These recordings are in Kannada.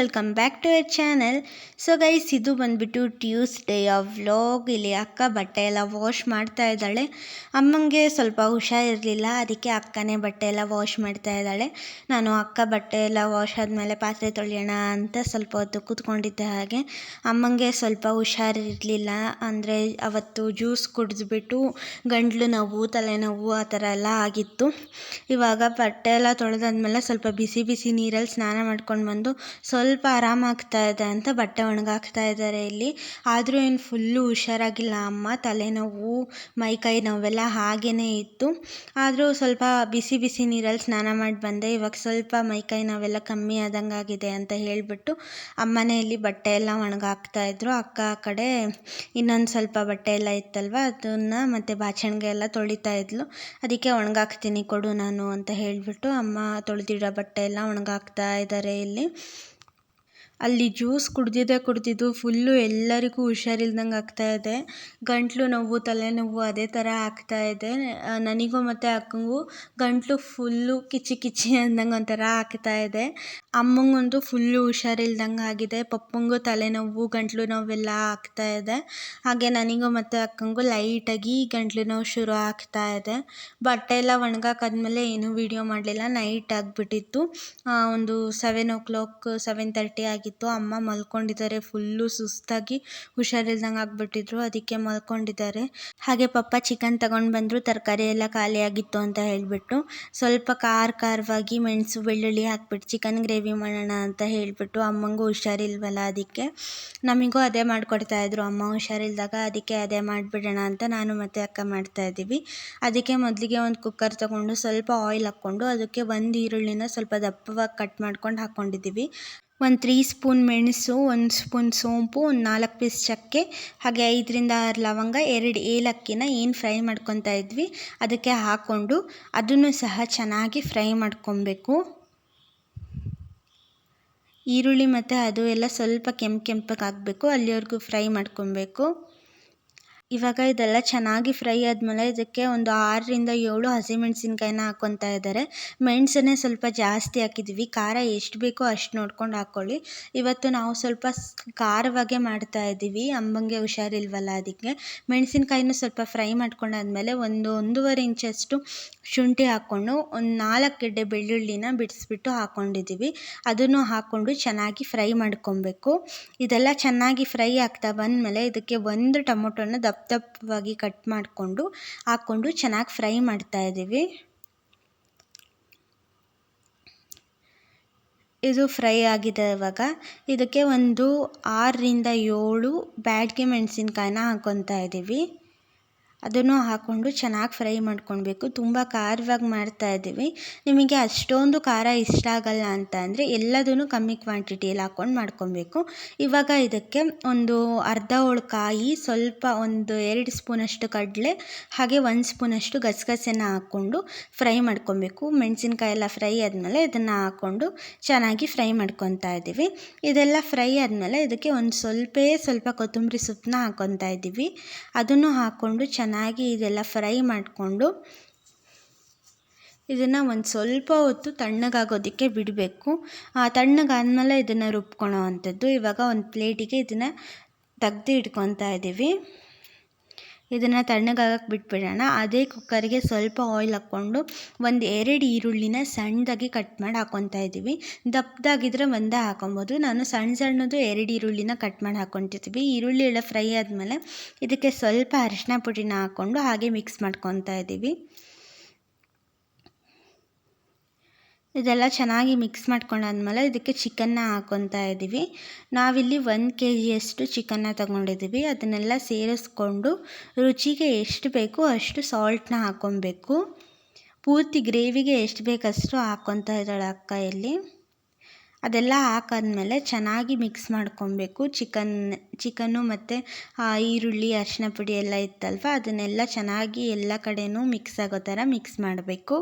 Welcome back to your channel so guys ಇದು ಬಂದುಬಿಟ್ಟು ಟ್ಯೂಸ್ಡೇ ವ್ಲಾಗ್ ಇಲ್ಲಿ ಅಕ್ಕ ಬಟ್ಟೆ ಎಲ್ಲ ವಾಶ್ ಮಾಡ್ತಾ ಇದ್ದಾಳೆ. ಅಮ್ಮಂಗೆ ಸ್ವಲ್ಪ ಹುಷಾರಿರಲಿಲ್ಲ. ಅದಕ್ಕೆ ಅಕ್ಕನೇ ಬಟ್ಟೆ ಎಲ್ಲ ವಾಶ್ ಮಾಡ್ತಾ ಇದ್ದಾಳೆ. ನಾನು ಅಕ್ಕ ಬಟ್ಟೆ ಎಲ್ಲ ವಾಶ್ ಆದಮೇಲೆ ಪಾತ್ರೆ ತೊಳೆಯೋಣ ಅಂತ ಸ್ವಲ್ಪ ಹೊತ್ತು ಕೂತ್ಕೊಂಡಿದ್ದೆ ಹಾಗೆ. ಅಮ್ಮಂಗೆ ಸ್ವಲ್ಪ ಹುಷಾರಿರಲಿಲ್ಲ. ಅಂದರೆ ಅವತ್ತು ಜ್ಯೂಸ್ ಕುಡಿದ್ಬಿಟ್ಟು ಗಂಟ್ಲು ನೋವು ತಲೆನೋವು ಆ ಥರ ಎಲ್ಲ ಆಗಿತ್ತು. ಇವಾಗ ಬಟ್ಟೆ ಎಲ್ಲ ತೊಳೆದಾದ್ಮೇಲೆ ಸ್ವಲ್ಪ ಬಿಸಿ ಬಿಸಿ ನೀರಲ್ಲಿ ಸ್ನಾನ ಮಾಡ್ಕೊಂಡು ಬಂದು ಸ್ವಲ್ಪ ಆರಾಮಾಗ್ತಾ ಇದೆ ಅಂತ ಬಟ್ಟೆ ಒಣಗಾಕ್ತಾ ಇದ್ದಾರೆ ಇಲ್ಲಿ. ಆದರೂ ಏನು ಫುಲ್ಲು ಹುಷಾರಾಗಿಲ್ಲ ಅಮ್ಮ. ತಲೆನೋವು ಮೈಕೈ ನೋವೆಲ್ಲ ಹಾಗೇ ಇತ್ತು. ಆದರೂ ಸ್ವಲ್ಪ ಬಿಸಿ ಬಿಸಿ ನೀರಲ್ಲಿ ಸ್ನಾನ ಮಾಡಿ ಬಂದೆ. ಇವಾಗ ಸ್ವಲ್ಪ ಮೈ ಕೈ ನೋವೆಲ್ಲ ಕಮ್ಮಿ ಆದಂಗೆ ಆಗಿದೆ ಅಂತ ಹೇಳಿಬಿಟ್ಟು ಅಮ್ಮನೇ ಇಲ್ಲಿ ಬಟ್ಟೆ ಎಲ್ಲ ಒಣಗಾಕ್ತಾ ಇದ್ರು. ಅಕ್ಕ ಆ ಕಡೆ ಇನ್ನೊಂದು ಸ್ವಲ್ಪ ಬಟ್ಟೆ ಎಲ್ಲ ಇತ್ತಲ್ವ, ಅದನ್ನು ಮತ್ತು ಬಾಚಣಿಗೆ ಎಲ್ಲ ತೊಳಿತಾ ಇದ್ಲು. ಅದಕ್ಕೆ ಒಣಗಾಕ್ತೀನಿ ಕೊಡು ನಾನು ಅಂತ ಹೇಳಿಬಿಟ್ಟು ಅಮ್ಮ ತೊಳೆದಿಡೋ ಬಟ್ಟೆ ಎಲ್ಲ ಒಣಗಾಕ್ತಾ ಇದ್ದಾರೆ ಇಲ್ಲಿ. ಅಲ್ಲಿ ಜ್ಯೂಸ್ ಕುಡ್ದಿದ್ದೇ ಕುಡ್ದಿದ್ದು ಫುಲ್ಲು ಎಲ್ಲರಿಗೂ ಹುಷಾರಿಲ್ದಂಗೆ ಇದೆ. ಗಂಟಲು ನೋವು, ತಲೆನೋವು ಅದೇ ಥರ ಇದೆ. ನನಗೂ ಮತ್ತು ಅಕ್ಕಂಗೂ ಗಂಟಲು ಫುಲ್ಲು ಕಿಚಿ ಕಿಚಿ ಅಂದಂಗೆ ಒಂಥರ ಇದೆ. ಅಮ್ಮಂಗೊಂದು ಫುಲ್ಲು ಹುಷಾರಿಲ್ದಂಗೆ ಆಗಿದೆ. ಪಪ್ಪಂಗೂ ತಲೆನೋವು, ಗಂಟಲು ನೋವೆಲ್ಲ ಇದೆ. ಹಾಗೆ ನನಗೂ ಮತ್ತು ಅಕ್ಕಂಗೂ ಲೈಟಾಗಿ ಗಂಟಲು ನೋವು ಶುರು ಆಗ್ತಾ ಇದೆ. ಬಟ್ಟೆ ಎಲ್ಲ ಒಣಗಾಕಾದ್ಮೇಲೆ ಏನೂ ವೀಡಿಯೋ ಮಾಡಲಿಲ್ಲ. ನೈಟ್ ಆಗಿಬಿಟ್ಟಿತ್ತು. ಒಂದು seven o'clock seven thirty ಆಗಿತ್ತು. ಅಮ್ಮ ಮಲ್ಕೊಂಡಿದ್ದಾರೆ. ಫುಲ್ಲು ಸುಸ್ತಾಗಿ ಹುಷಾರಿಲ್ದಂಗೆ ಆಗಿಬಿಟ್ಟಿದ್ರು. ಅದಕ್ಕೆ ಮಲ್ಕೊಂಡಿದ್ದಾರೆ. ಹಾಗೆ ಪಪ್ಪ ಚಿಕನ್ ತಗೊಂಡು ಬಂದರು. ತರಕಾರಿ ಎಲ್ಲ ಖಾಲಿಯಾಗಿತ್ತು ಅಂತ ಹೇಳಿಬಿಟ್ಟು ಸ್ವಲ್ಪ ಖಾರ ಖಾರವಾಗಿ ಮೆಣಸು ಬೆಳ್ಳುಳ್ಳಿ ಹಾಕ್ಬಿಟ್ಟು ಚಿಕನ್ ಗ್ರೇವಿ ಮಾಡೋಣ ಅಂತ ಹೇಳಿಬಿಟ್ಟು ಅಮ್ಮಂಗೂ ಹುಷಾರಿಲ್ವಲ್ಲ ಅದಕ್ಕೆ. ನಮಗೂ ಅದೇ ಮಾಡಿಕೊಡ್ತಾಯಿದ್ರು ಅಮ್ಮ ಹುಷಾರಿಲ್ದಾಗ ಅದಕ್ಕೆ ಅದೇ ಮಾಡಿಬಿಡೋಣ ಅಂತ ನಾನು ಮತ್ತೆ ಅಕ್ಕ ಮಾಡ್ತಾ ಇದ್ದೀವಿ. ಅದಕ್ಕೆ ಮೊದಲಿಗೆ ಒಂದು ಕುಕ್ಕರ್ ತಗೊಂಡು ಸ್ವಲ್ಪ ಆಯಿಲ್ ಹಾಕ್ಕೊಂಡು ಅದಕ್ಕೆ ಒಂದು ಈರುಳ್ಳಿನ ಸ್ವಲ್ಪ ದಪ್ಪವಾಗಿ ಕಟ್ ಮಾಡ್ಕೊಂಡು ಹಾಕ್ಕೊಂಡಿದ್ದೀವಿ ಒಂದು ತ್ರೀ ಸ್ಪೂನ್ ಮೆಣಸು, ಒಂದು ಸ್ಪೂನ್ ಸೋಂಪು, ಒಂದು ನಾಲ್ಕು ಪೀಸ್ ಚಕ್ಕೆ, ಹಾಗೆ ಐದರಿಂದ ಆರು ಲವಂಗ, ಎರಡು ಏಲಕ್ಕಿನ ಏನು ಫ್ರೈ ಮಾಡ್ಕೊತಾ ಇದ್ವಿ, ಅದಕ್ಕೆ ಹಾಕ್ಕೊಂಡು ಅದನ್ನು ಸಹ ಚೆನ್ನಾಗಿ ಫ್ರೈ ಮಾಡ್ಕೊಬೇಕು. ಈರುಳ್ಳಿ ಮತ್ತು ಅದು ಎಲ್ಲ ಸ್ವಲ್ಪ ಕೆಂಪು ಕೆಂಪಗೆ ಆಗಬೇಕು ಅಲ್ಲಿವರೆಗೂ ಫ್ರೈ ಮಾಡ್ಕೊಬೇಕು. ಇವಾಗ ಇದೆಲ್ಲ ಚೆನ್ನಾಗಿ ಫ್ರೈ ಆದಮೇಲೆ ಇದಕ್ಕೆ ಒಂದು ಆರರಿಂದ ಏಳು ಹಸಿಮೆಣಸಿನ್ಕಾಯಿನ ಹಾಕ್ಕೊತಾ ಇದ್ದಾರೆ. ಮೆಣಸನ್ನೇ ಸ್ವಲ್ಪ ಜಾಸ್ತಿ ಹಾಕಿದ್ದೀವಿ. ಖಾರ ಎಷ್ಟು ಬೇಕೋ ಅಷ್ಟು ನೋಡ್ಕೊಂಡು ಹಾಕ್ಕೊಳ್ಳಿ ಇವತ್ತು ನಾವು ಸ್ವಲ್ಪ ಖಾರವಾಗೇ ಮಾಡ್ತಾ ಇದ್ದೀವಿ. ಅಮ್ಮಂಗೆ ಹುಷಾರಿಲ್ವಲ್ಲ ಅದಕ್ಕೆ. ಮೆಣಸಿನ್ಕಾಯಿನೂ ಸ್ವಲ್ಪ ಫ್ರೈ ಮಾಡ್ಕೊಂಡಾದ್ಮೇಲೆ ಒಂದು ಒಂದೂವರೆ ಇಂಚಷ್ಟು ಶುಂಠಿ ಹಾಕ್ಕೊಂಡು ಒಂದು ನಾಲ್ಕು ಗೆಡ್ಡೆ ಬೆಳ್ಳುಳ್ಳಿನ ಬಿಡಿಸ್ಬಿಟ್ಟು ಹಾಕ್ಕೊಂಡಿದ್ದೀವಿ ಅದನ್ನು ಹಾಕ್ಕೊಂಡು ಚೆನ್ನಾಗಿ ಫ್ರೈ ಮಾಡ್ಕೊಬೇಕು. ಇದೆಲ್ಲ ಚೆನ್ನಾಗಿ ಫ್ರೈ ಆಗ್ತಾ ಬಂದಮೇಲೆ ಇದಕ್ಕೆ ಒಂದು ಟೊಮೊಟೊನ ದಪ್ಪ ದಪ್ಪವಾಗಿ ಕಟ್ ಮಾಡಿಕೊಂಡು ಹಾಕ್ಕೊಂಡು ಚೆನ್ನಾಗಿ ಫ್ರೈ ಮಾಡ್ತಾ ಇದ್ದೀವಿ. ಇದು ಫ್ರೈ ಆಗಿದೆ ಇವಾಗ ಇದಕ್ಕೆ ಒಂದು ಆರರಿಂದ ಏಳು ಬ್ಯಾಡ್ಗೆ ಮೆಣಸಿನ್ಕಾಯಿನ ಹಾಕ್ಕೊತಾ ಇದ್ದೀವಿ. ಅದನ್ನು ಹಾಕ್ಕೊಂಡು ಚೆನ್ನಾಗಿ ಫ್ರೈ ಮಾಡ್ಕೊಳ್ಬೇಕು. ತುಂಬ ಖಾರವಾಗಿ ಮಾಡ್ತಾ ಇದ್ದೀವಿ. ನಿಮಗೆ ಅಷ್ಟೊಂದು ಖಾರ ಇಷ್ಟ ಆಗಲ್ಲ ಅಂತ ಅಂದರೆ ಎಲ್ಲದನ್ನು ಕಮ್ಮಿ ಕ್ವಾಂಟಿಟಿಯಲ್ಲಿ ಹಾಕ್ಕೊಂಡು ಮಾಡ್ಕೊಳ್ಬೇಕು. ಇವಾಗ ಇದಕ್ಕೆ ಒಂದು ಅರ್ಧ ಹೋಳು ಕಾಯಿ, ಸ್ವಲ್ಪ ಒಂದು ಎರಡು ಸ್ಪೂನಷ್ಟು ಕಡಲೆ, ಹಾಗೆ ಒಂದು ಸ್ಪೂನಷ್ಟು ಗಸಗಸೆನ ಹಾಕ್ಕೊಂಡು ಫ್ರೈ ಮಾಡ್ಕೊಳ್ಬೇಕು. ಮೆಣಸಿನ್ಕಾಯಿ ಎಲ್ಲ ಫ್ರೈ ಆದಮೇಲೆ ಇದನ್ನು ಹಾಕ್ಕೊಂಡು ಚೆನ್ನಾಗಿ ಫ್ರೈ ಮಾಡ್ಕೊತಾ ಇದ್ದೀವಿ. ಇದೆಲ್ಲ ಫ್ರೈ ಆದಮೇಲೆ ಇದಕ್ಕೆ ಒಂದು ಸ್ವಲ್ಪ ಸ್ವಲ್ಪ ಕೊತ್ತಂಬರಿ ಸೊಪ್ಪನ್ನ ಹಾಕ್ಕೊತಾ ಇದ್ದೀವಿ. ಅದನ್ನು ಹಾಕ್ಕೊಂಡು ಚೆನ್ನಾಗಿ ಇದೆಲ್ಲ ಫ್ರೈ ಮಾಡಿಕೊಂಡು ಇದನ್ನು ಒಂದು ಸ್ವಲ್ಪ ಹೊತ್ತು ತಣ್ಣಗಾಗೋದಕ್ಕೆ ಬಿಡಬೇಕು. ತಣ್ಣಗಾದ್ಮೇಲೆ ಇದನ್ನು ರುಬ್ಕೊಳೋ ಅಂಥದ್ದು ಇವಾಗ ಒಂದು ಪ್ಲೇಟಿಗೆ ಇದನ್ನು ತೆಗ್ದು ಇಟ್ಕೊತಾ ಇದ್ದೀವಿ ಇದನ್ನು ತಣ್ಣಗಾಗಕ್ಕೆ ಬಿಟ್ಬಿಡೋಣ. ಅದೇ ಕುಕ್ಕರಿಗೆ ಸ್ವಲ್ಪ ಆಯಿಲ್ ಹಾಕ್ಕೊಂಡು ಒಂದು ಎರಡು ಈರುಳ್ಳಿನ ಸಣ್ಣದಾಗಿ ಕಟ್ ಮಾಡಿ ಹಾಕ್ಕೊತಾ ಇದ್ದೀವಿ. ದಪ್ಪದಾಗಿದ್ದರೆ ಒಂದೇ ಹಾಕೊಬೋದು. ನಾನು ಸಣ್ಣ ಸಣ್ಣದು ಎರಡು ಈರುಳ್ಳಿನ ಕಟ್ ಮಾಡಿ ಹಾಕ್ಕೊತಿದ್ದೀವಿ ಈರುಳ್ಳಿ ಎಲ್ಲ ಫ್ರೈ ಆದಮೇಲೆ ಇದಕ್ಕೆ ಸ್ವಲ್ಪ ಅರಿಶಿನ ಪುಡಿನ ಹಾಕ್ಕೊಂಡು ಹಾಗೆ ಮಿಕ್ಸ್ ಮಾಡ್ಕೊತಾ ಇದ್ದೀವಿ. ಇದೆಲ್ಲ ಚೆನ್ನಾಗಿ ಮಿಕ್ಸ್ ಮಾಡ್ಕೊಂಡಾದ್ಮೇಲೆ ಇದಕ್ಕೆ ಚಿಕನ್ನ ಹಾಕ್ಕೊತಾ ಇದ್ದೀವಿ. ನಾವಿಲ್ಲಿ ಒಂದು ಕೆ ಜಿಯಷ್ಟು ಚಿಕನ್ನ ತಗೊಂಡಿದ್ದೀವಿ. ಅದನ್ನೆಲ್ಲ ಸೇರಿಸ್ಕೊಂಡು ರುಚಿಗೆ ಎಷ್ಟು ಬೇಕೋ ಅಷ್ಟು ಸಾಲ್ಟನ್ನ ಹಾಕ್ಕೊಬೇಕು ಪೂರ್ತಿ ಗ್ರೇವಿಗೆ ಎಷ್ಟು ಬೇಕಷ್ಟು ಹಾಕ್ಕೊತಾ ಇದ್ದಾಳೆ ಅಕ್ಕ ಇಲ್ಲಿ. ಅದೆಲ್ಲ ಹಾಕಾದ್ಮೇಲೆ ಚೆನ್ನಾಗಿ ಮಿಕ್ಸ್ ಮಾಡ್ಕೊಬೇಕು. ಚಿಕನ್, ಚಿಕನ್ನು ಮತ್ತು ಈರುಳ್ಳಿ ಅರಿಶಿನ ಪುಡಿ ಎಲ್ಲ ಇತ್ತಲ್ವ? ಅದನ್ನೆಲ್ಲ ಚೆನ್ನಾಗಿ ಎಲ್ಲ ಕಡೆಯೂ ಮಿಕ್ಸ್ ಆಗೋ ಥರ ಮಿಕ್ಸ್ ಮಾಡಬೇಕು.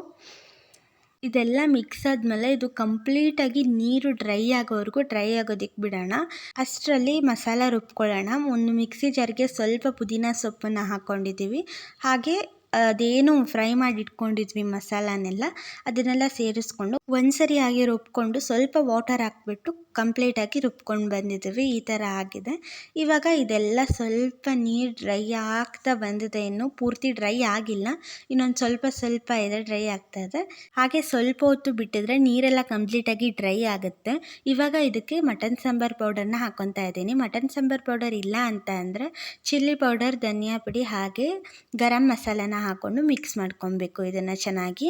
ಇದೆಲ್ಲ ಮಿಕ್ಸ್ ಆದಮೇಲೆ ಇದು ಕಂಪ್ಲೀಟಾಗಿ ನೀರು ಡ್ರೈ ಆಗೋವರೆಗೂ ಡ್ರೈ ಆಗೋದಕ್ಕೆ ಬಿಡೋಣ. ಅಷ್ಟರಲ್ಲಿ ಮಸಾಲ ರುಬ್ಕೊಳ್ಳೋಣ. ಒಂದು ಮಿಕ್ಸಿ ಜಾರ್ಗೆ ಸ್ವಲ್ಪ ಪುದೀನ ಸೊಪ್ಪನ್ನು ಹಾಕ್ಕೊಂಡಿದ್ದೀವಿ ಹಾಗೆ ಅದೇನು ಫ್ರೈ ಮಾಡಿ ಇಟ್ಕೊಂಡಿದ್ವಿ ಮಸಾಲನೆಲ್ಲ, ಅದನ್ನೆಲ್ಲ ಸೇರಿಸ್ಕೊಂಡು ಒಂದ್ಸರಿ ಹಾಗೆ ರುಬ್ಕೊಂಡು ಸ್ವಲ್ಪ ವಾಟರ್ ಹಾಕ್ಬಿಟ್ಟು ಕಂಪ್ಲೀಟಾಗಿ ರುಬ್ಕೊಂಡು ಬಂದಿದ್ದೀವಿ. ಈ ಥರ ಆಗಿದೆ. ಇವಾಗ ಇದೆಲ್ಲ ಸ್ವಲ್ಪ ನೀರು ಡ್ರೈ ಆಗ್ತಾ ಬಂದಿದೆ. ಇನ್ನು ಪೂರ್ತಿ ಡ್ರೈ ಆಗಿಲ್ಲ. ಇನ್ನೊಂದು ಸ್ವಲ್ಪ ಸ್ವಲ್ಪ ಇದೆ, ಡ್ರೈ ಆಗ್ತಾ ಇದೆ. ಹಾಗೆ ಸ್ವಲ್ಪ ಹೊತ್ತು ಬಿಟ್ಟಿದ್ರೆ ನೀರೆಲ್ಲ ಕಂಪ್ಲೀಟಾಗಿ ಡ್ರೈ ಆಗುತ್ತೆ. ಇವಾಗ ಇದಕ್ಕೆ ಮಟನ್ ಸಾಂಬಾರ್ ಪೌಡರ್ನ ಹಾಕೊತಾ ಇದ್ದೀನಿ. ಮಟನ್ ಸಾಂಬಾರ್ ಪೌಡರ್ ಇಲ್ಲ ಅಂತ ಅಂದರೆ ಚಿಲ್ಲಿ ಪೌಡರ್ ಧನಿಯಾ ಪುಡಿ ಹಾಗೆ ಗರಂ ಮಸಾಲಾನ ಹಾಕ್ಕೊಂಡು ಮಿಕ್ಸ್ ಮಾಡ್ಕೊಬೇಕು ಇದನ್ನು ಚೆನ್ನಾಗಿ.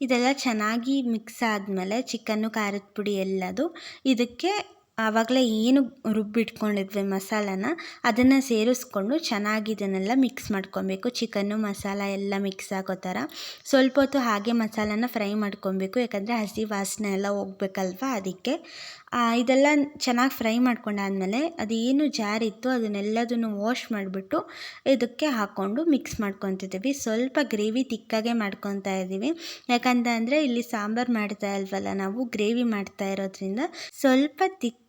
ಇದೆಲ್ಲ ಚೆನ್ನಾಗಿ ಮಿಕ್ಸ್ ಆದಮೇಲೆ ಚಿಕನ್ನು ಖಾರದ ಪುಡಿ ಎಲ್ಲದು ಇದಕ್ಕೆ ಆವಾಗಲೇ ಏನು ರುಬ್ಬಿಟ್ಕೊಂಡಿದ್ವಿ ಮಸಾಲಾನ, ಅದನ್ನು ಸೇರಿಸ್ಕೊಂಡು ಚೆನ್ನಾಗಿ ಇದನ್ನೆಲ್ಲ ಮಿಕ್ಸ್ ಮಾಡ್ಕೊಬೇಕು. ಚಿಕನ್ನು ಮಸಾಲ ಎಲ್ಲ ಮಿಕ್ಸ್ ಆಗೋ ಥರ. ಸ್ವಲ್ಪ ಹೊತ್ತು ಹಾಗೆ ಮಸಾಲಾನ ಫ್ರೈ ಮಾಡ್ಕೊಬೇಕು. ಯಾಕಂದರೆ ಹಸಿ ವಾಸನೆ ಎಲ್ಲ ಹೋಗ್ಬೇಕಲ್ವ ಅದಕ್ಕೆ. ಇದೆಲ್ಲ ಚೆನ್ನಾಗಿ ಫ್ರೈ ಮಾಡ್ಕೊಂಡಾದ್ಮೇಲೆ ಅದೇನು ಜಾರಿತ್ತು ಅದನ್ನೆಲ್ಲದನ್ನು ವಾಶ್ ಮಾಡಿಬಿಟ್ಟು ಇದಕ್ಕೆ ಹಾಕ್ಕೊಂಡು ಮಿಕ್ಸ್ ಮಾಡ್ಕೊತಿದ್ದೀವಿ. ಸ್ವಲ್ಪ ಗ್ರೇವಿ ತಿಕ್ಕಾಗೆ ಮಾಡ್ಕೊತಾ ಇದ್ದೀವಿ. ಯಾಕಂತ ಅಂದರೆ ಇಲ್ಲಿ ಸಾಂಬಾರು ಮಾಡ್ತಾ ಇಲ್ವಲ್ಲ ನಾವು ಗ್ರೇವಿ ಮಾಡ್ತಾ ಇರೋದ್ರಿಂದ ಸ್ವಲ್ಪ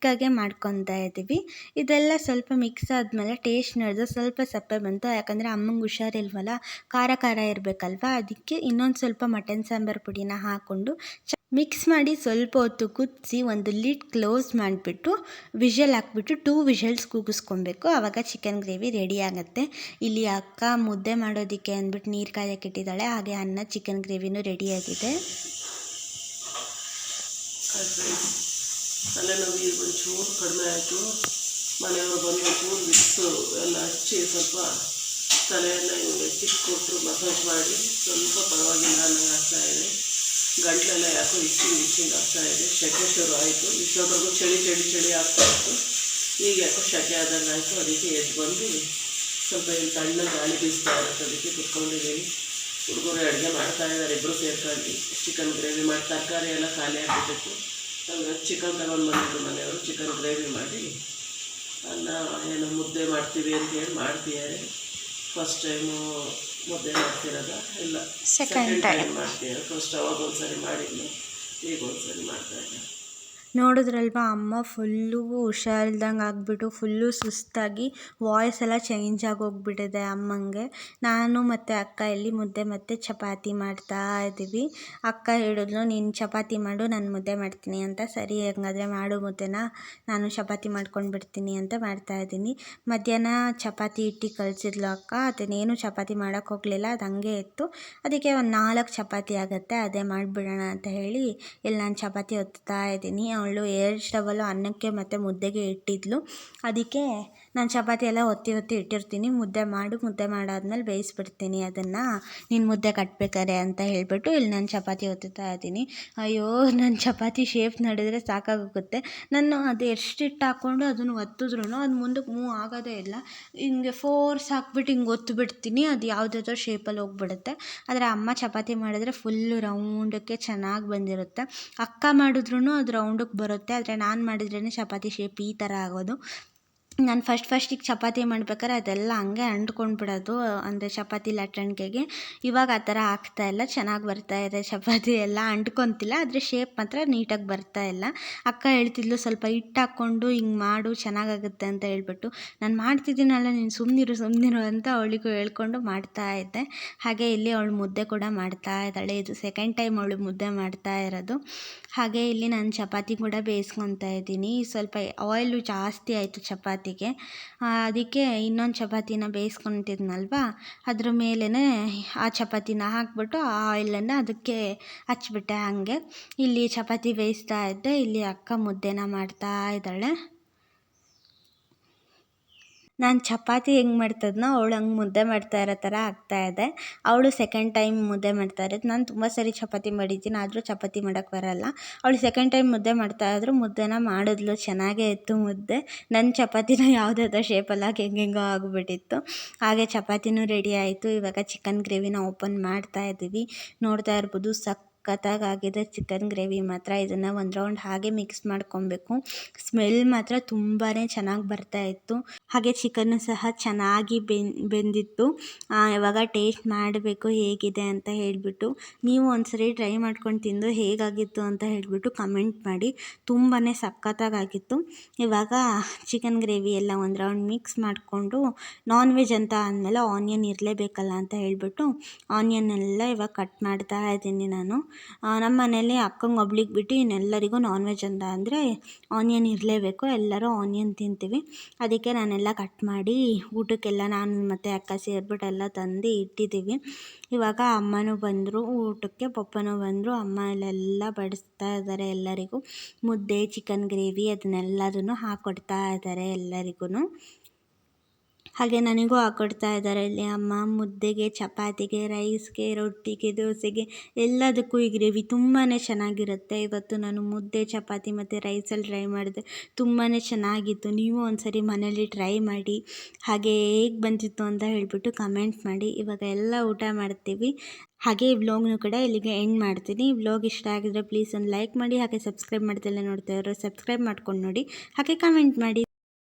ತಿಕ್ಕಾಗೆ ಮಾಡ್ಕೊತಾ ಇದ್ದೀವಿ. ಇದೆಲ್ಲ ಸ್ವಲ್ಪ ಮಿಕ್ಸ್ ಆದಮೇಲೆ ಟೇಸ್ಟ್ ನೋಡಿದ್ರೆ ಸ್ವಲ್ಪ ಸಪ್ಪೆ ಬಂತು. ಯಾಕಂದರೆ ಅಮ್ಮಂಗೆ ಹುಷಾರಿಲ್ವಲ್ಲ, ಖಾರ ಖಾರ ಇರಬೇಕಲ್ವ? ಅದಕ್ಕೆ ಇನ್ನೊಂದು ಸ್ವಲ್ಪ ಮಟನ್ ಸಾಂಬಾರು ಪುಡಿನ ಹಾಕ್ಕೊಂಡು ಮಿಕ್ಸ್ ಮಾಡಿ ಸ್ವಲ್ಪ ಹೊತ್ತು ಕುದಿಸಿ ಒಂದು ಲಿಡ್ ಕ್ಲೋಸ್ ಮಾಡಿಬಿಟ್ಟು ವಿಷಲ್ ಹಾಕ್ಬಿಟ್ಟು ಟೂ ವಿಷಲ್ಸ್ ಕೂಗಿಸ್ಕೊಬೇಕು. ಆವಾಗ ಚಿಕನ್ ಗ್ರೇವಿ ರೆಡಿ ಆಗುತ್ತೆ. ಇಲ್ಲಿ ಅಕ್ಕ ಮುದ್ದೆ ಮಾಡೋದಕ್ಕೆ ಅಂದ್ಬಿಟ್ಟು ನೀರು ಕಾಯಕ್ಕೆ ಇಟ್ಟಿದ್ದಾಳೆ. ಹಾಗೆ ಅನ್ನ ಚಿಕನ್ ಗ್ರೇವಿನೂ ರೆಡಿಯಾಗಿದೆ ತಲೆನೋವು ಒಂಚೂರು ಕಡಿಮೆ ಆಯಿತು. ಮನೆಯವರು ಬಂದು ಒಂಚೂರು ವಿಕ್ಸು ಎಲ್ಲ ಹಚ್ಚಿ ಸ್ವಲ್ಪ ತಲೆಯೆಲ್ಲ ಹಿಂಗೆ ಚಿಕ್ಕ ಕೊಟ್ಟರು ಮಸಾಜ್ ಮಾಡಿ. ಸ್ವಲ್ಪ ಪರವಾಗಿಲ್ಲ ಅನ್ನಂಗೆ ಆಗ್ತಾ ಇದೆ. ಗಂಟಲೆಲ್ಲ ಯಾಕೋ ಇಚ್ಚಿಂಗ್ ಇಚ್ಚಿಂಗ್ ಆಗ್ತಾ ಇದೆ. ಶೆಕೆ ಶುರು ಆಯಿತು. ಇಷ್ಟೊಂದ್ರಿಗೂ ಚಳಿ ಚಳಿ ಚಳಿ ಆಗ್ತಾ ಇತ್ತು. ಈಗ ಯಾಕೋ ಶೆಕೆ ಆದಂಗೆ ಆಯಿತು. ಅದಕ್ಕೆ ಎದ್ದು ಬಂದು ಸ್ವಲ್ಪ ಇಲ್ಲಿ ತಣ್ಣ ಗಾಳಿ ಬೀಸ್ತಾ ಇರುತ್ತೆ. ಅದಕ್ಕೆ ಕುತ್ಕೊಂಡಿದ್ದೀನಿ. ಹುಡುಗರು ಅಡುಗೆ ಮಾಡ್ತಾ ಇದ್ದಾರೆ. ಇಬ್ಬರು ಸೇರ್ಕೊಂಡು ಚಿಕನ್ ಗ್ರೇವಿ ಮಾಡಿ. ತರಕಾರಿ ಎಲ್ಲ ಖಾಲಿ ಆಗಿಬಿಟ್ಟಿತ್ತು. ಹಂಗಾಗಿ ಚಿಕನ್ ತಗೊಂಡು ಬಂದಿದ್ದು ಮನೆಯವರು ಚಿಕನ್ ಗ್ರೇವಿ ಮಾಡಿ. ಅನ್ನ ಏನು ಮುದ್ದೆ ಮಾಡ್ತೀವಿ ಅಂತ ಹೇಳಿ ಮಾಡ್ತಿದ್ದಾರೆ. ಫಸ್ಟ್ ಟೈಮು ಮುದ್ದೆ ಮಾಡ್ತಿರೋದ? ಇಲ್ಲ. ಸೆಕೆಂಡ್ ಟೈಮ್ ಮಾಡ್ತೀಯ ಫಸ್ಟ್ ಅವಾಗ ಒಂದ್ಸರಿ ಮಾಡಿದ್ವಿ ಈಗ ಒಂದ್ಸರಿ ಮಾಡ್ತಾ ಇದ್ದಾರೆ. ನೋಡಿದ್ರಲ್ವ? ಅಮ್ಮ ಫುಲ್ಲು ಹುಷಾರಿಲ್ದಂಗೆ ಆಗಿಬಿಟ್ಟು ಫುಲ್ಲು ಸುಸ್ತಾಗಿ ವಾಯ್ಸ್ ಎಲ್ಲ ಚೇಂಜ್ ಆಗೋಗ್ಬಿಟ್ಟಿದೆ ಅಮ್ಮಂಗೆ. ನಾನು ಮತ್ತು ಅಕ್ಕ ಇಲ್ಲಿ ಮುದ್ದೆ ಮತ್ತು ಚಪಾತಿ ಮಾಡ್ತಾ ಇದ್ದೀವಿ. ಅಕ್ಕ ಹೇಳಿದ್ಲು, ನೀನು ಚಪಾತಿ ಮಾಡು, ನಾನು ಮುದ್ದೆ ಮಾಡ್ತೀನಿ ಅಂತ. ಸರಿ, ಹಂಗಾದ್ರೆ ಮಾಡು ಮುದ್ದೆನ. ನಾನು ಚಪಾತಿ ಮಾಡ್ಕೊಂಡು ಬಿಡ್ತೀನಿ ಅಂತ ಮಾಡ್ತಾ ಇದ್ದೀನಿ. ಮಧ್ಯಾಹ್ನ ಚಪಾತಿ ಇಟ್ಟು ಕಳಿಸಿದ್ಲು ಅಕ್ಕ. ಅದನ್ನೇನು ಚಪಾತಿ ಮಾಡೋಕ್ಕೆ ಹೋಗಲಿಲ್ಲ, ಅದು ಹಂಗೆ ಇತ್ತು. ಅದಕ್ಕೆ ಒಂದು ನಾಲ್ಕು ಚಪಾತಿ ಆಗುತ್ತೆ, ಅದೇ ಮಾಡಿಬಿಡೋಣ ಅಂತ ಹೇಳಿ, ಇಲ್ಲಿ ನಾನು ಚಪಾತಿ ಒತ್ತಾ ಇದ್ದೀನಿ. ಅವಳು ಏರ್ ಸ್ಟವಲ್ಲು ಅನ್ನಕ್ಕೆ ಮತ್ತು ಮುದ್ದೆಗೆ ಇಟ್ಟಿದ್ಲು. ಅದಕ್ಕೆ ನಾನು ಚಪಾತಿ ಎಲ್ಲ ಒತ್ತಿ ಒತ್ತಿ ಇಟ್ಟಿರ್ತೀನಿ. ಮುದ್ದೆ ಮಾಡು, ಮುದ್ದೆ ಮಾಡಾದ್ಮೇಲೆ ಬೇಯಿಸ್ಬಿಡ್ತೀನಿ ಅದನ್ನು. ನೀನು ಮುದ್ದೆ ಕಟ್ಬೇಕಾರೆ ಅಂತ ಹೇಳಿಬಿಟ್ಟು ಇಲ್ಲಿ ನಾನು ಚಪಾತಿ ಒತ್ತುತ್ತಾ ಇದ್ದೀನಿ. ಅಯ್ಯೋ ನನ್ನ ಚಪಾತಿ ಶೇಪ್ ನಡೆದ್ರೆ ಸಾಕಾಗುತ್ತೆ ನಾನು ಅದು ಎಷ್ಟು ಹಿಟ್ಟು ಹಾಕ್ಕೊಂಡು ಅದನ್ನು ಒತ್ತಿದ್ರು ಅದು ಮುಂದಕ್ಕೆ ಮೂವ್ ಆಗೋದೇ ಇಲ್ಲ. ಹಿಂಗೆ ಫೋರ್ಸ್ ಹಾಕ್ಬಿಟ್ಟು ಹಿಂಗೆ ಒತ್ತು ಬಿಡ್ತೀನಿ ಅದು ಯಾವುದಾದ್ರೂ ಶೇಪಲ್ಲಿ ಹೋಗ್ಬಿಡುತ್ತೆ. ಆದರೆ ಅಮ್ಮ ಚಪಾತಿ ಮಾಡಿದ್ರೆ ಫುಲ್ಲು ರೌಂಡಕ್ಕೆ ಚೆನ್ನಾಗಿ ಬಂದಿರುತ್ತೆ. ಅಕ್ಕ ಮಾಡಿದ್ರೂ ಅದು ರೌಂಡಕ್ಕೆ ಬರುತ್ತೆ. ಆದರೆ ನಾನು ಮಾಡಿದ್ರೇ ಚಪಾತಿ ಶೇಪ್ ಈ ಥರ ಆಗೋದು. ನಾನು ಫಸ್ಟ್ ಫಸ್ಟಿಗೆ ಚಪಾತಿ ಮಾಡ್ಬೇಕಾದ್ರೆ ಅದೆಲ್ಲ ಹಂಗೆ ಅಂಟ್ಕೊಂಡು ಬಿಡೋದು ಅಂದರೆ ಚಪಾತಿ ಲಟ್ಟಣಿಗೆಗೆ ಇವಾಗ ಆ ಥರ ಆಗ್ತಾ ಇಲ್ಲ, ಚೆನ್ನಾಗಿ ಬರ್ತಾ ಇದೆ ಚಪಾತಿ ಎಲ್ಲ, ಅಂಟ್ಕೊತಿಲ್ಲ, ಆದರೆ ಶೇಪ್ ಮಾತ್ರ ನೀಟಾಗಿ ಬರ್ತಾ ಇಲ್ಲ. ಅಕ್ಕ ಹೇಳ್ತಿದ್ಲು, ಸ್ವಲ್ಪ ಹಿಟ್ಟು ಹಾಕ್ಕೊಂಡು ಹಿಂಗೆ ಮಾಡು, ಚೆನ್ನಾಗಾಗುತ್ತೆ ಅಂತ ಹೇಳ್ಬಿಟ್ಟು. ನಾನು ಮಾಡ್ತಿದ್ದೀನಲ್ಲ, ನೀನು ಸುಮ್ಮನಿರು ಸುಮ್ಮನಿರು ಅಂತ ಅವಳಿಗೂ ಹೇಳ್ಕೊಂಡು ಮಾಡ್ತಾ ಇದ್ದೆ. ಹಾಗೆ ಇಲ್ಲಿ ಅವಳು ಮುದ್ದೆ ಕೂಡ ಮಾಡ್ತಾ ಇದ್ದಾಳೆ, ಇದು ಸೆಕೆಂಡ್ ಟೈಮ್ ಅವಳು ಮುದ್ದೆ ಮಾಡ್ತಾ ಇರೋದು. ಹಾಗೆ ಇಲ್ಲಿ ನಾನು ಚಪಾತಿ ಕೂಡ ಬೇಯಿಸ್ಕೊತಾ ಇದ್ದೀನಿ. ಸ್ವಲ್ಪ ಆಯಿಲು ಜಾಸ್ತಿ ಆಯಿತು ಚಪಾತಿಗೆ. ಅದಕ್ಕೆ ಇನ್ನೊಂದು ಚಪಾತಿನ ಬೇಯಿಸ್ಕೊಂಡಿದ್ನಲ್ವ? ಅದ್ರ ಮೇಲೇ ಆ ಚಪಾತಿನ ಹಾಕ್ಬಿಟ್ಟು ಆ ಆಯಿಲನ್ನು ಅದಕ್ಕೆ ಹಚ್ಬಿಟ್ಟೆ ಹಾಗೆ. ಇಲ್ಲಿ ಚಪಾತಿ ಬೇಯಿಸ್ತಾ ಇದ್ದೆ, ಇಲ್ಲಿ ಅಕ್ಕ ಮುದ್ದೆನ ಮಾಡ್ತಾ ಇದ್ದಾಳೆ. ನಾನು ಚಪಾತಿ ಹೆಂಗೆ ಮಾಡ್ತಿದ್ನೋ ಅವಳು ಹಂಗೆ ಮುದ್ದೆ ಮಾಡ್ತಾ ಇರೋ ಥರ ಇದೆ. ಅವಳು ಸೆಕೆಂಡ್ ಟೈಮ್ ಮುದ್ದೆ ಮಾಡ್ತಾ ಇರೋದು. ನಾನು ತುಂಬ ಸರಿ ಚಪಾತಿ ಮಾಡಿದ್ದೀನಿ, ಆದರೂ ಚಪಾತಿ ಮಾಡೋಕ್ಕೆ ಬರೋಲ್ಲ. ಅವಳು ಸೆಕೆಂಡ್ ಟೈಮ್ ಮುದ್ದೆ ಮಾಡ್ತಾ ಇದ್ರು, ಮುದ್ದೆನ ಮಾಡಿದ್ಲು. ಚೆನ್ನಾಗೇ ಇತ್ತು ಮುದ್ದೆ. ನನ್ನ ಚಪಾತಿನ ಯಾವುದಾದ್ರು ಶೇಪಲ್ಲಿ ಹಾಕಿ ಹೆಂಗೆಂಗೋ ಆಗಿಬಿಟ್ಟಿತ್ತು. ಹಾಗೆ ಚಪಾತಿನೂ ರೆಡಿ ಆಯಿತು. ಇವಾಗ ಚಿಕನ್ ಗ್ರೇವಿನ ಓಪನ್ ಮಾಡ್ತಾ ಇದ್ದೀವಿ ನೋಡ್ತಾ ಇರ್ಬೋದು, ಸಕ್ ಸಖತ್ತಾಗಿದೆ ಚಿಕನ್ ಗ್ರೇವಿ ಮಾತ್ರ ಇದನ್ನು ಒಂದು ರೌಂಡ್ ಹಾಗೆ ಮಿಕ್ಸ್ ಮಾಡ್ಕೊಬೇಕು. ಸ್ಮೆಲ್ ಮಾತ್ರ ತುಂಬಾ ಚೆನ್ನಾಗಿ ಬರ್ತಾ ಇತ್ತು. ಹಾಗೆ ಚಿಕನ್ ಸಹ ಚೆನ್ನಾಗಿ ಬೆನ್, ಬೆಂದಿತ್ತು. ಇವಾಗ ಟೇಸ್ಟ್ ಮಾಡಬೇಕು ಹೇಗಿದೆ ಅಂತ ಹೇಳಿಬಿಟ್ಟು, ನೀವು ಒಂದ್ಸರಿ ಟ್ರೈ ಮಾಡ್ಕೊಂಡು ತಿಂದು ಹೇಗಾಗಿತ್ತು ಅಂತ ಹೇಳಿಬಿಟ್ಟು ಕಮೆಂಟ್ ಮಾಡಿ. ತುಂಬಾ ಸಖತ್ತಾಗಿತ್ತು ಇವಾಗ ಚಿಕನ್ ಗ್ರೇವಿ ಎಲ್ಲ ಒಂದು ರೌಂಡ್ ಮಿಕ್ಸ್ ಮಾಡಿಕೊಂಡು ನಾನ್ ವೆಜ್ ಅಂತ ಅಂದಮೇಲೆ ಆನಿಯನ್ ಇರಲೇಬೇಕಲ್ಲ ಅಂತ ಹೇಳಿಬಿಟ್ಟು, ಆನಿಯನ್ ಎಲ್ಲ ಇವಾಗ ಕಟ್ ಮಾಡ್ತಾ ಇದ್ದೀನಿ ನಾನು. ನಮ್ಮ ಮನೇಲಿ ಅಕ್ಕಂಗೆ ಒಬ್ಳಿಗೆ ಬಿಟ್ಟು ಇನ್ನೆಲ್ಲರಿಗೂ ನಾನ್ ವೆಜ್ ಅಂತ ಅಂದರೆ ಆನಿಯನ್ ಇರಲೇಬೇಕು, ಎಲ್ಲರೂ ಆನಿಯನ್ ತಿಂತೀವಿ. ಅದಕ್ಕೆ ನಾನೆಲ್ಲ ಕಟ್ ಮಾಡಿ ಊಟಕ್ಕೆಲ್ಲ ನಾನು ಮತ್ತು ಅಕ್ಕ ಸೇರಿಬಿಟ್ಟು ಎಲ್ಲ ತಂದು ಇಟ್ಟಿದ್ದೀವಿ ಇವಾಗ ಅಮ್ಮನೂ ಬಂದರು, ಊಟಕ್ಕೆ ಪಪ್ಪನೂ ಬಂದರು ಅಮ್ಮ ಅಲ್ಲೆಲ್ಲ ಬಡಿಸ್ತಾ ಇದ್ದಾರೆ ಎಲ್ಲರಿಗೂ. ಮುದ್ದೆ ಚಿಕನ್ ಗ್ರೇವಿ ಅದನ್ನೆಲ್ಲದನ್ನು ಹಾಕ್ಕೊಡ್ತಾ ಇದ್ದಾರೆ ಎಲ್ಲರಿಗೂ ಹಾಗೆ ನನಗೂ ಹಾಕ್ಕೊಡ್ತಾ ಇದ್ದಾರೆ ಇಲ್ಲಿ ಅಮ್ಮ. ಮುದ್ದೆಗೆ, ಚಪಾತಿಗೆ, ರೈಸ್ಗೆ, ರೊಟ್ಟಿಗೆ, ದೋಸೆಗೆ ಎಲ್ಲದಕ್ಕೂ ಈ ಗ್ರೇವಿ ತುಂಬಾ ಚೆನ್ನಾಗಿರುತ್ತೆ. ಇವತ್ತು ನಾನು ಮುದ್ದೆ, ಚಪಾತಿ ಮತ್ತು ರೈಸಲ್ಲಿ ಟ್ರೈ ಮಾಡಿದೆ. ತುಂಬಾ ಚೆನ್ನಾಗಿತ್ತು. ನೀವು ಒಂದ್ಸರಿ ಮನೇಲಿ ಟ್ರೈ ಮಾಡಿ, ಹಾಗೆ ಹೇಗೆ ಬಂದಿತ್ತು ಅಂತ ಹೇಳಿಬಿಟ್ಟು ಕಮೆಂಟ್ ಮಾಡಿ. ಇವಾಗ ಎಲ್ಲ ಊಟ ಮಾಡ್ತೀವಿ. ಹಾಗೆ ಈ ವ್ಲಾಗ್ನು ಕೂಡ ಇಲ್ಲಿಗೆ ಎಂಡ್ ಮಾಡ್ತೀನಿ. ವ್ಲಾಗ್ ಇಷ್ಟ ಆಗಿದ್ರೆ ಪ್ಲೀಸ್ ಒಂದು ಲೈಕ್ ಮಾಡಿ, ಹಾಗೆ ಸಬ್ಸ್ಕ್ರೈಬ್ ಮಾಡ್ತಿಲ್ಲ ನೋಡ್ತಾ ಇರೋ ಸಬ್ಸ್ಕ್ರೈಬ್ ಮಾಡ್ಕೊಂಡು ನೋಡಿ. ಹಾಗೆ ಕಮೆಂಟ್ ಮಾಡಿ.